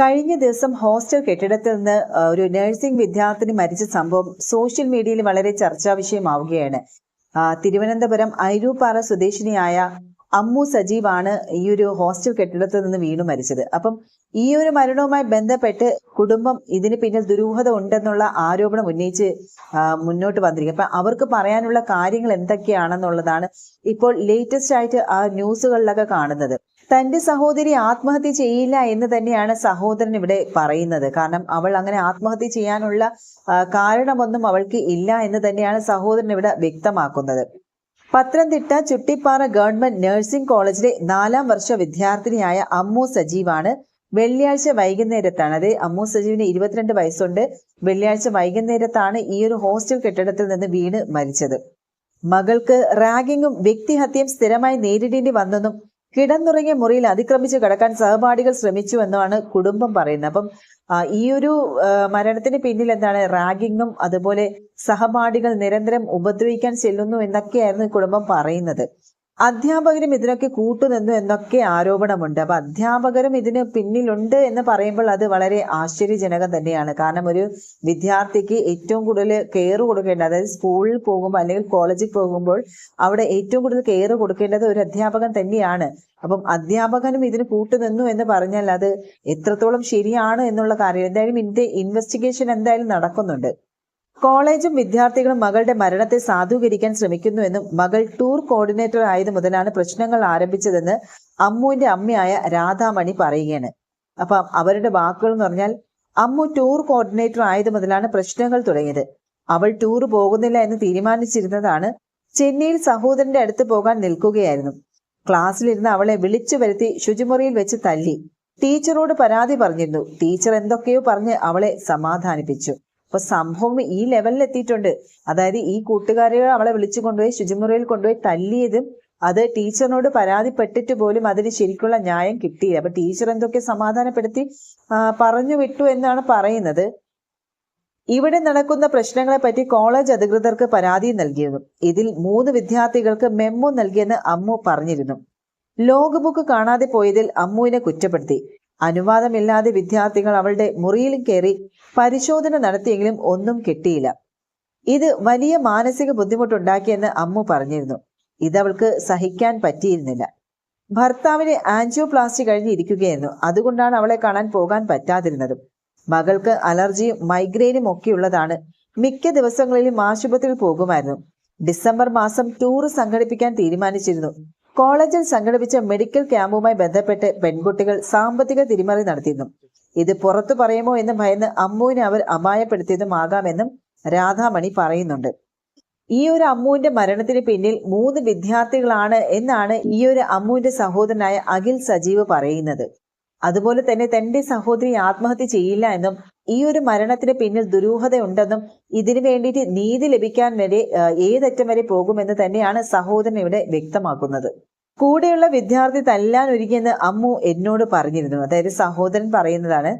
കഴിഞ്ഞ ദിവസം ഹോസ്റ്റൽ കെട്ടിടത്തിൽ നിന്ന് ഒരു നഴ്സിംഗ് വിദ്യാർത്ഥിനി മരിച്ച സംഭവം സോഷ്യൽ മീഡിയയിൽ വളരെ ചർച്ചാ വിഷയമാവുകയാണ്. തിരുവനന്തപുരം ഐരൂപ്പാറ സ്വദേശിനിയായ അമ്മു സജീവാണ് ഈ ഒരു ഹോസ്റ്റൽ കെട്ടിടത്തിൽ നിന്ന് വീണു മരിച്ചത്. അപ്പം ഈ ഒരു മരണവുമായി ബന്ധപ്പെട്ട് കുടുംബം ഇതിന് പിന്നിൽ ദുരൂഹത ഉണ്ടെന്നുള്ള ആരോപണം ഉന്നയിച്ച് മുന്നോട്ട് വന്നിരിക്കുക അപ്പൊ അവർക്ക് പറയാനുള്ള കാര്യങ്ങൾ എന്തൊക്കെയാണെന്നുള്ളതാണ് ഇപ്പോൾ ലേറ്റസ്റ്റ് ആയിട്ട് ആ ന്യൂസുകളിലൊക്കെ കാണുന്നത്. തന്റെ സഹോദരി ആത്മഹത്യ ചെയ്യില്ല എന്ന് തന്നെയാണ് സഹോദരൻ ഇവിടെ പറയുന്നത്. കാരണം അവൾ അങ്ങനെ ആത്മഹത്യ ചെയ്യാനുള്ള കാരണമൊന്നും അവൾക്ക് ഇല്ല എന്ന് തന്നെയാണ് സഹോദരൻ ഇവിടെ വ്യക്തമാക്കുന്നത്. പത്തനംതിട്ട ചുട്ടിപ്പാറ ഗവൺമെന്റ് നഴ്സിംഗ് കോളേജിലെ നാലാം വർഷ വിദ്യാർത്ഥിനിയായ അമ്മു സജീവാണ് വെള്ളിയാഴ്ച വൈകുന്നേരത്താണ്. അതെ അമ്മു സജീവിന് ഇരുപത്തിരണ്ട് വയസ്സുണ്ട്. വെള്ളിയാഴ്ച വൈകുന്നേരത്താണ് ഈ ഒരു ഹോസ്റ്റൽ കെട്ടിടത്തിൽ നിന്ന് വീണ് മരിച്ചത്. മകൾക്ക് റാഗിങ്ങും വ്യക്തിഹത്യയും സ്ഥിരമായി നേരിടേണ്ടി വന്നെന്നും കിടന്നുറങ്ങിയ മുറിയിൽ അതിക്രമിച്ച് കടക്കാൻ സഹപാഠികൾ ശ്രമിച്ചു എന്നാണ് കുടുംബം പറയുന്നത്. അപ്പം ഈ ഒരു മരണത്തിന് പിന്നിൽ എന്താണ് റാഗിങ്ങും അതുപോലെ സഹപാഠികൾ നിരന്തരം ഉപദ്രവിക്കാൻ ചെല്ലുന്നു എന്നൊക്കെയായിരുന്നു കുടുംബം പറയുന്നത്. അധ്യാപകരും ഇതിനൊക്കെ കൂട്ടുനിന്നു എന്നൊക്കെ ആരോപണമുണ്ട്. അപ്പൊ അധ്യാപകരും ഇതിന് പിന്നിലുണ്ട് എന്ന് പറയുമ്പോൾ അത് വളരെ ആശ്ചര്യജനകം തന്നെയാണ്. കാരണം ഒരു വിദ്യാർത്ഥിക്ക് ഏറ്റവും കൂടുതൽ കെയർ കൊടുക്കേണ്ടത് അതായത് സ്കൂളിൽ പോകുമ്പോൾ അല്ലെങ്കിൽ കോളേജിൽ പോകുമ്പോൾ അവിടെ ഏറ്റവും കൂടുതൽ കെയർ കൊടുക്കേണ്ടത് ഒരു അധ്യാപകൻ തന്നെയാണ്. അപ്പം അധ്യാപകനും ഇതിന് കൂട്ടുനിന്നു എന്ന് പറഞ്ഞാൽ അത് എത്രത്തോളം ശരിയാണ് എന്നുള്ള കാര്യം എന്തായാലും ഇതിന്റെ ഇൻവെസ്റ്റിഗേഷൻ എന്തായാലും നടക്കുന്നുണ്ട്. കോളേജും വിദ്യാർത്ഥികളും മകളുടെ മരണത്തെ സാധൂകരിക്കാൻ ശ്രമിക്കുന്നുവെന്നും മകൾ ടൂർ കോർഡിനേറ്റർ ആയത് മുതലാണ് പ്രശ്നങ്ങൾ ആരംഭിച്ചതെന്ന് അമ്മുവിന്റെ അമ്മയായ രാധാമണി പറയുകയാണ്. അപ്പം അവരുടെ വാക്കുകൾ എന്ന് പറഞ്ഞാൽ അമ്മു ടൂർ കോർഡിനേറ്റർ ആയത് മുതലാണ് പ്രശ്നങ്ങൾ തുടങ്ങിയത്. അവൾ ടൂർ പോകുന്നില്ല എന്ന് തീരുമാനിച്ചിരുന്നതാണ് ചെന്നൈയിൽ സഹോദരന്റെ അടുത്ത് പോകാൻ നിൽക്കുകയായിരുന്നു. ക്ലാസ്സിലിരുന്ന് അവളെ വിളിച്ചു വരുത്തി ശുചിമുറിയിൽ വെച്ച് തല്ലി. ടീച്ചറോട് പരാതി പറഞ്ഞിരുന്നു. ടീച്ചർ എന്തൊക്കെയോ പറഞ്ഞ് അവളെ സമാധാനിപ്പിച്ചു. അപ്പൊ സംഭവം ഈ ലെവലിൽ എത്തിയിട്ടുണ്ട്. അതായത് ഈ കൂട്ടുകാരികൾ അവളെ വിളിച്ചു കൊണ്ടുപോയി ശുചിമുറിയിൽ കൊണ്ടുപോയി തല്ലിയതും അത് ടീച്ചറിനോട് പരാതിപ്പെട്ടിട്ട് പോലും അതിന് ശരിക്കുള്ള ന്യായം കിട്ടിയില്ല. അപ്പൊ ടീച്ചർ എന്തൊക്കെ സമാധാനപ്പെടുത്തി പറഞ്ഞു വിട്ടു എന്നാണ് പറയുന്നത്. ഇവിടെ നടക്കുന്ന പ്രശ്നങ്ങളെ പറ്റി കോളേജ് അധികൃതർക്ക് പരാതി നൽകിയതും ഇതിൽ മൂന്ന് വിദ്യാർത്ഥികൾക്ക് മെമ്മോ നൽകിയെന്ന് അമ്മു പറഞ്ഞിരുന്നു. ലോഗ് ബുക്ക് കാണാതെ പോയതിൽ അമ്മുവിനെ കുറ്റപ്പെടുത്തി. അനുവാദമില്ലാതെ വിദ്യാർത്ഥികൾ അവളുടെ മുറിയിൽ കയറി പരിശോധന നടത്തിയെങ്കിലും ഒന്നും കിട്ടിയില്ല. ഇത് വലിയ മാനസിക ബുദ്ധിമുട്ടുണ്ടാക്കിയെന്ന് അമ്മു പറഞ്ഞിരുന്നു. ഇതവൾക്ക് സഹിക്കാൻ പറ്റിയിരുന്നില്ല. ഭർത്താവിന് ആൻജിയോപ്ലാസ്റ്റി കഴിഞ്ഞിരിക്കുകയായിരുന്നു. അതുകൊണ്ടാണ് അവളെ കാണാൻ പോകാൻ പറ്റാതിരുന്നതും. മകൾക്ക് അലർജിയും മൈഗ്രെയിനും ഒക്കെയുള്ളതാണ് മിക്ക ദിവസങ്ങളിലും ആശുപത്രിയിൽ പോകുമായിരുന്നു. ഡിസംബർ മാസം ടൂർ സംഘടിപ്പിക്കാൻ തീരുമാനിച്ചിരുന്നു. കോളേജിൽ സംഘടിപ്പിച്ച മെഡിക്കൽ ക്യാമ്പുമായി ബന്ധപ്പെട്ട് പെൺകുട്ടികൾ സാമ്പത്തിക തിരിമറി നടത്തിയിരുന്നു ഇത് പുറത്തു പറയുമോ എന്ന് ഭയന്ന് അമ്മുവിനെ അവർ അപായപ്പെടുത്തിയതുമാകാമെന്നും രാധാമണി പറയുന്നുണ്ട്. ഈ ഒരു അമ്മുവിന്റെ മരണത്തിന് പിന്നിൽ മൂന്ന് വിദ്യാർത്ഥികളാണ് എന്നാണ് ഈ ഒരു അമ്മുവിന്റെ സഹോദരനായ അഖിൽ സജീവ് പറയുന്നത്. അതുപോലെ തന്നെ തന്റെ സഹോദരി ആത്മഹത്യ ചെയ്യില്ല എന്നും ഈ ഒരു മരണത്തിന് പിന്നിൽ ദുരൂഹതയുണ്ടെന്നും ഇതിനു വേണ്ടിയിട്ട് നീതി ലഭിക്കാൻ വരെ ഏതറ്റം വരെ പോകുമെന്ന് തന്നെയാണ് സഹോദരൻ ഇവിടെ വ്യക്തമാക്കുന്നത്. കൂടെയുള്ള വിദ്യാർത്ഥി തല്ലാൻ ഒരുങ്ങിയെന്ന് അമ്മു എന്നോട് പറഞ്ഞിരുന്നു. അതായത് സഹോദരൻ പറയുന്നതാണ്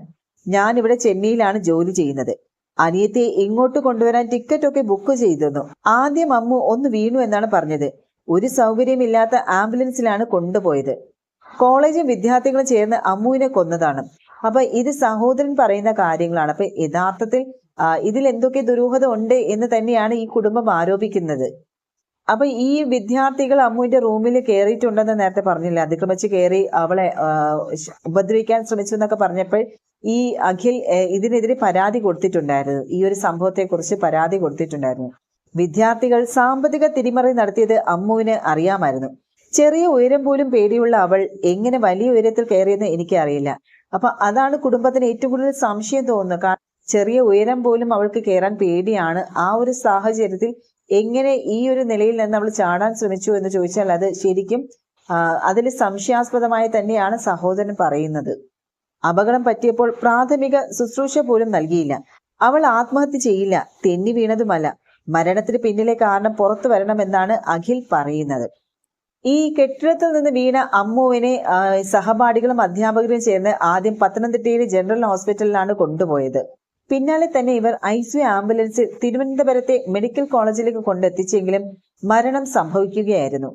ഞാൻ ഇവിടെ ചെന്നൈയിലാണ് ജോലി ചെയ്യുന്നത്. അനിയത്തെ ഇങ്ങോട്ട് കൊണ്ടുവരാൻ ടിക്കറ്റ് ഒക്കെ ബുക്ക് ചെയ്തിരുന്നു. ആദ്യം അമ്മു ഒന്ന് വീണു എന്നാണ് പറഞ്ഞത്. ഒരു സൗകര്യമില്ലാത്ത ആംബുലൻസിലാണ് കൊണ്ടുപോയത്. കോളേജും വിദ്യാർത്ഥികളും ചേർന്ന് അമ്മുവിനെ കൊന്നതാണ്. അപ്പൊ ഇത് സഹോദരൻ പറയുന്ന കാര്യങ്ങളാണ്. അപ്പൊ യഥാർത്ഥത്തിൽ ഇതിൽ എന്തൊക്കെ ദുരൂഹത ഉണ്ട് എന്ന് തന്നെയാണ് ഈ കുടുംബം ആരോപിക്കുന്നത്. അപ്പൊ ഈ വിദ്യാർത്ഥികൾ അമ്മുവിന്റെ റൂമിൽ കയറിയിട്ടുണ്ടെന്ന് നേരത്തെ പറഞ്ഞില്ല? അതിക്രമിച്ച് കയറി അവളെ ഉപദ്രവിക്കാൻ ശ്രമിച്ചു എന്നൊക്കെ പറഞ്ഞപ്പോൾ ഈ അഖിൽ ഇതിനെതിരെ പരാതി കൊടുത്തിട്ടുണ്ടായിരുന്നു. ഈ ഒരു സംഭവത്തെ കുറിച്ച് പരാതി കൊടുത്തിട്ടുണ്ടായിരുന്നു. വിദ്യാർത്ഥികൾ സാമ്പത്തിക തിരിമറി നടത്തിയത് അമ്മുവിന് അറിയാമായിരുന്നു. ചെറിയ ഉയരം പോലും പേടിയുള്ള അവൾ എങ്ങനെ വലിയ ഉയരത്തിൽ കയറിയെന്ന് എനിക്ക് അറിയില്ല അപ്പൊ അതാണ് കുടുംബത്തിന് ഏറ്റവും കൂടുതൽ സംശയം തോന്നുന്നത്. കാരണം ചെറിയ ഉയരം പോലും അവൾക്ക് കയറാൻ പേടിയാണ്. ആ ഒരു സാഹചര്യത്തിൽ എങ്ങനെ ഈ ഒരു നിലയിൽ നിന്ന് അവൾ ചാടാൻ ശ്രമിച്ചു എന്ന് ചോദിച്ചാൽ അത് ശരിക്കും അതിൽ സംശയാസ്പദമായി തന്നെയാണ് സഹോദരൻ പറയുന്നത്. അപകടം പറ്റിയപ്പോൾ പ്രാഥമിക ശുശ്രൂഷ പോലും നൽകിയില്ല. അവൾ ആത്മഹത്യ ചെയ്യില്ല. തെന്നി വീണതുമല്ല. മരണത്തിന് പിന്നിലെ കാരണം പുറത്തു വരണമെന്നാണ് അഖിൽ പറയുന്നത്. ഈ കെട്ടിടത്തിൽ നിന്ന് വീണ അമ്മുവിനെ സഹപാഠികളും അധ്യാപകരും ചേർന്ന് ആദ്യം പത്തനംതിട്ടയിലെ ജനറൽ ഹോസ്പിറ്റലിലാണ് കൊണ്ടുപോയത്. പിന്നാലെ തന്നെ ഇവർ ഐ സി ആംബുലൻസിൽ തിരുവനന്തപുരത്തെ മെഡിക്കൽ കോളേജിലേക്ക് കൊണ്ടെത്തിച്ചെങ്കിലും മരണം സംഭവിക്കുകയായിരുന്നു.